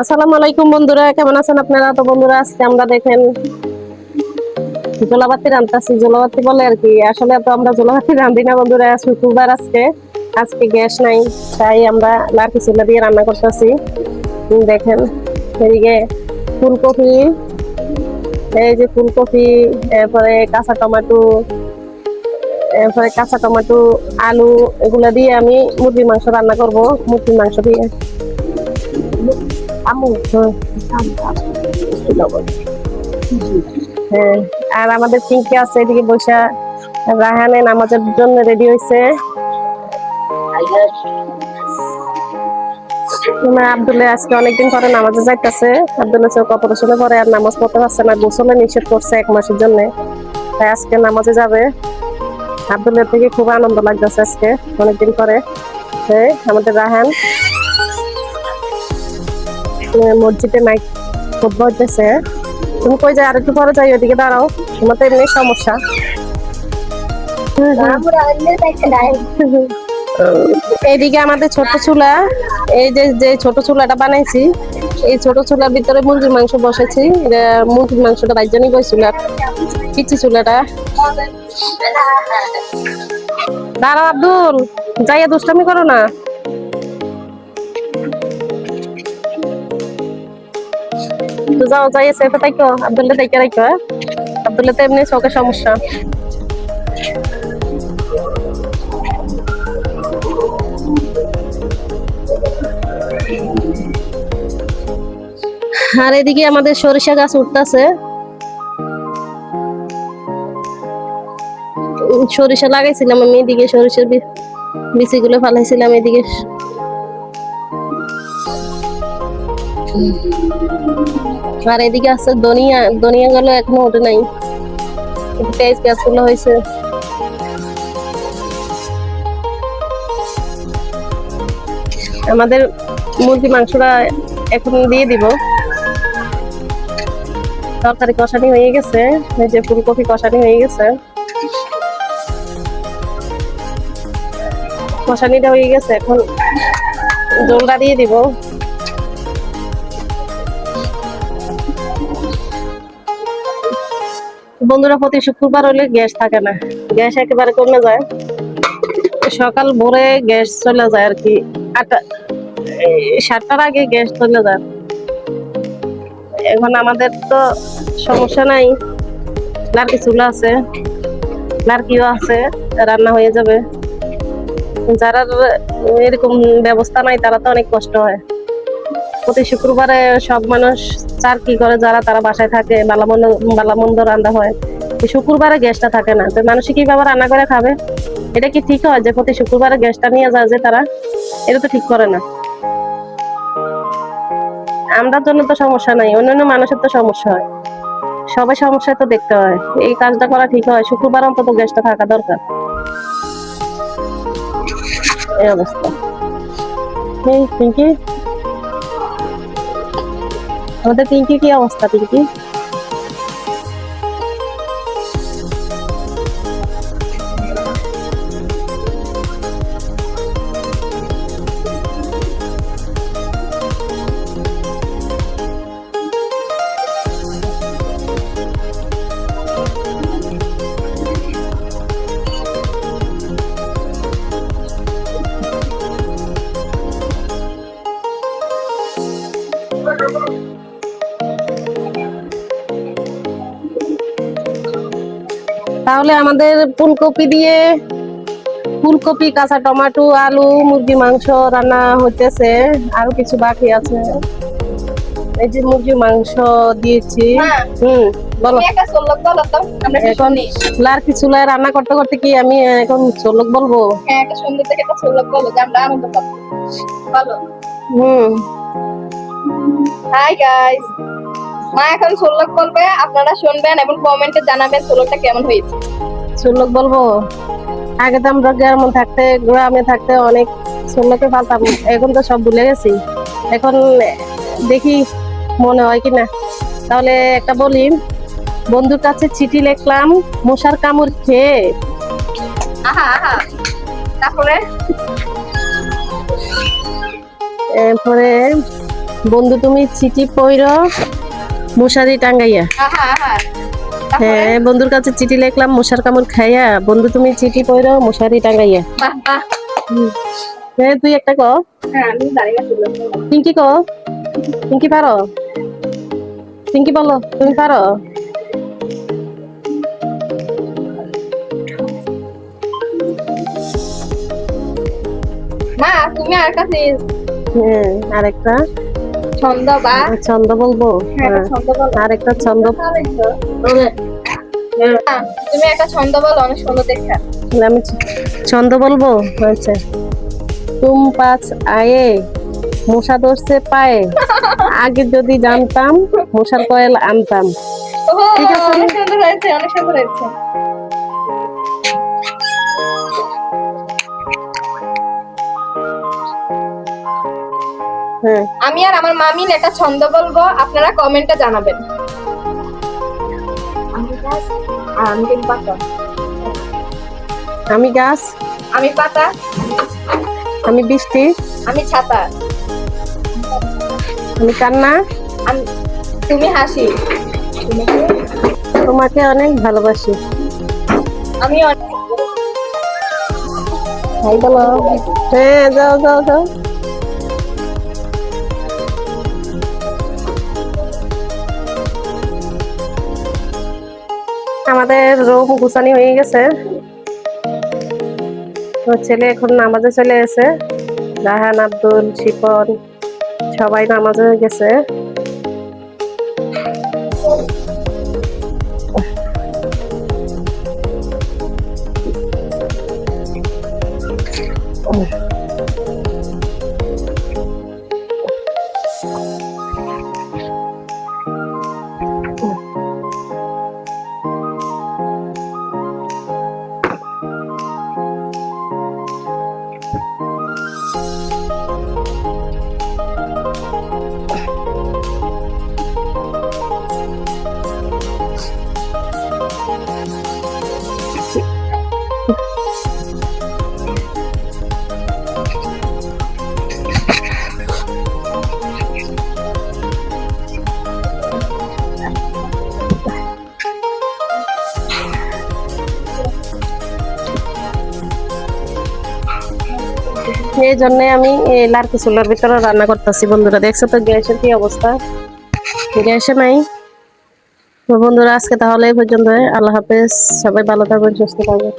আসসালামু আলাইকুম বন্ধুরা, কেমন আছেন আপনারা? তো বন্ধুরা, আজকে আমরা দেখেন জোলাবাতি রান্তাছি জোলাবাতি বলে আর কি, আসলে তো আমরা জোলাবাতি রান্ধি না বন্ধুরা শুক্রবার আজকে। আজকে গ্যাস নাই, তাই আমরা লাঠি চুলা দিয়ে রান্না করতেছি। দেখেন, এদিকে ফুলকপি, এই যে ফুলকপি, এরপরে কাঁচা টমেটো, এরপরে কাঁচা টমেটো, আলু, এগুলা দিয়ে আমি মুরগির মাংস রান্না করব, মুরগির মাংস দিয়ে। আমু হ্যাঁ। আর আমাদের পিঙ্কি আছে এদিকে বসা। রাহানে নামাজের জন্য রেডি হয়েছে তোমার আজকে অনেকদিন পরে নামাজে যাইতেছে। আব্দুল্লাহ চোখ অপারেশনে পরে আর নামাজ পড়তে পারছে না গোসলে নিষেধ করছে এক মাসের জন্য। তাই আজকে নামাজে যাবে। আব্দুল্লাহ থেকে খুব আনন্দ লাগতেছে আজকে অনেকদিন পরে। হ্যাঁ আমাদের রাহান। মসজিদে মাইক খুতবা হইতেছে। তুমি কই যাই আর একটু পরে যাই ওইদিকে দাঁড়াও তোমার তো এমনি সমস্যা। এইদিকে আমাদের ছোট চুলা এই যে যে ছোট চুলাটা বানাইছি এই ছোট চুলার ভিতরে মুরগির মাংস বসেছি মুরগির মাংসটা রাজ্জানি বইছিল আর পিচি চুলাটা। দাঁড়াও আব্দুল যাইয়া দুষ্টামি করো না। তো যাও, যাই সেফে থাকো আব্দুল্লাহ থাইকে রাখো হ্যাঁ? আব্দুল্লাহ তো এমনি চোখের সমস্যা। আর এদিকে আমাদের সরিষা গাছ উঠতেছে। সরিষা লাগাইছিলাম আমি এদিকে, সরিষার বি- বিচিগুলো ফালাইছিলাম এদিকে। আর এদিকে আছে দনিয়া ধনিয়া গুলো এখনও ওঠে নাই। পেঁয়াজ গাছগুলো হয়েছে। আমাদের মুরগি মাংসটা এখন দিয়ে দিব। তরকারি কষানি হয়ে গেছে, এই যে ফুলকপি কষানি হয়ে গেছে। কষানিটা হয়ে গেছে, এখন জলটা দিয়ে দিব। বন্ধুরা প্রতি শুক্রবার হলে গ্যাস থাকে না। গ্যাস একেবারে কমে যায়। সকাল ভোরে গ্যাস চলে যায় আর কি। আটটা সাতটার আগে গ্যাস চলে যায়। এখন আমাদের তো সমস্যা নাই। লার্কি চুলা আছে, লার্কিও আছে, রান্না হয়ে যাবে। যারা এরকম ব্যবস্থা নাই, তারা তো অনেক কষ্ট হয়। প্রতি শুক্রবারে সব মানুষ চার কি করে যারা তারা বাসায় থাকে বালামন্দ বালামন্দ রান্না হয়। শুক্রবারে গ্যাসটা থাকে না। তো মানুষ কীভাবে রান্না করে খাবে? এটা কি ঠিক হয় যে প্রতি শুক্রবারে গ্যাসটা নিয়ে যায় যে তারা? এটা তো ঠিক করে না। আমরার জন্য তো সমস্যা নাই, অন্যান্য মানুষের তো সমস্যা হয়। সবাই সমস্যা তো দেখতে হয়। এই কাজটা করা ঠিক হয়, শুক্রবার অন্তত গ্যাসটা থাকা দরকার। এই অবস্থা। এই, পিঙ্কি? আমাদের পিঙ্কি কি অবস্থা পিঙ্কি? তাহলে আমাদের ফুলকপি দিয়ে ফুলকপি কাঁচা টমেটো আলু মুরগি মাংস রান্না হইতেছে। আরও কিছু বাকি আছে। এই যে মুরগি মাংস দিয়েছি। হুম বলো। একটা চল্লক বলো তো আমরা এখন লার্কি চুলায় রান্না করতে করতে কি আমি এখন চলক বলব? হ্যাঁ একটা সুন্দর থেকে একটা চল্লক বলো যে আমরা আনন্দ পাবো বলো। হুম। হাই গাইস মা এখন চল্লক বলবে আপনারা শুনবেন এবং কমেন্টে জানাবেন চল্লকটা কেমন হয়েছে। চলক বলব আগে তো আমরা গ্রামে থাকতে গ্রামে থাকতে অনেক চলকে পালতাম এখন তো সব ভুলে গেছি। এখন দেখি মনে হয় কিনা। তাহলে একটা বলি বন্ধুর কাছে চিঠি লিখলাম মশার কামড় খেয়ে। আহা আহা তারপরে? এরপরে বন্ধু তুমি চিঠি পইর মশারি টাঙ্গাইয়া। আহা আহা তারপরে? হ্যাঁ বন্ধুর কাছে চিঠি লিখলাম মশার কামড় খাইয়া বন্ধু তুমি চিঠি পইর মশারি টাঙ্গাইয়া। হ্যাঁ তুই একটা ক। হ্যাঁ পিঙ্কি ক। পিঙ্কি পারো? পিঙ্কি বলো তুমি পারো? মা তুমি আর কাছে হ্যাঁ আরেকটা। ছন্দ বা ছন্দ বলব? হ্যাঁ একটা হ্যাঁ। ছন্দ বলো। আরেকটা ছন্দ হ্যাঁ, তুমি একটা ছন্দ বলো অনেক সুন্দর দেখা আমি ছন্দ বলব? আচ্ছা তুম পাঁচ আয়ে মশা ধরছে পায়ে। আগে যদি জানতাম মশার কয়েল আনতাম। ঠিক আছে। অনেক সুন্দর হয়েছে অনেক সুন্দর হয়েছে। আমি আর আমার মামিন একটা ছন্দ বলব আপনারা কমেন্টে জানাবেন। আমি গাছ, আমি পাতা। আমি গাছ আমি পাতা আমি বৃষ্টি আমি ছাতা। আমি কান্না। আমি তুমি হাসি। তোমাকে অনেক ভালোবাসি। আমি অনেক হ্যাঁ যাও যাও যাও। আমাদের রুম গুছানি হয়ে গেছে। তো ছেলে এখন নামাজে চলে এসে রাহান আব্দুল, শিপন, সবাই নামাজে গেছে। এই জন্য আমি লার্কি চুলার ভিতরে রান্না করতেছি, বন্ধুরা। দেখছ তো গ্যাসের কি অবস্থা? গ্যাসে নাই। বন্ধুরা, আজকে তাহলে এই পর্যন্ত আল্লাহ হাফেজ। সবাই ভালো থাকবেন, সুস্থ থাকবেন।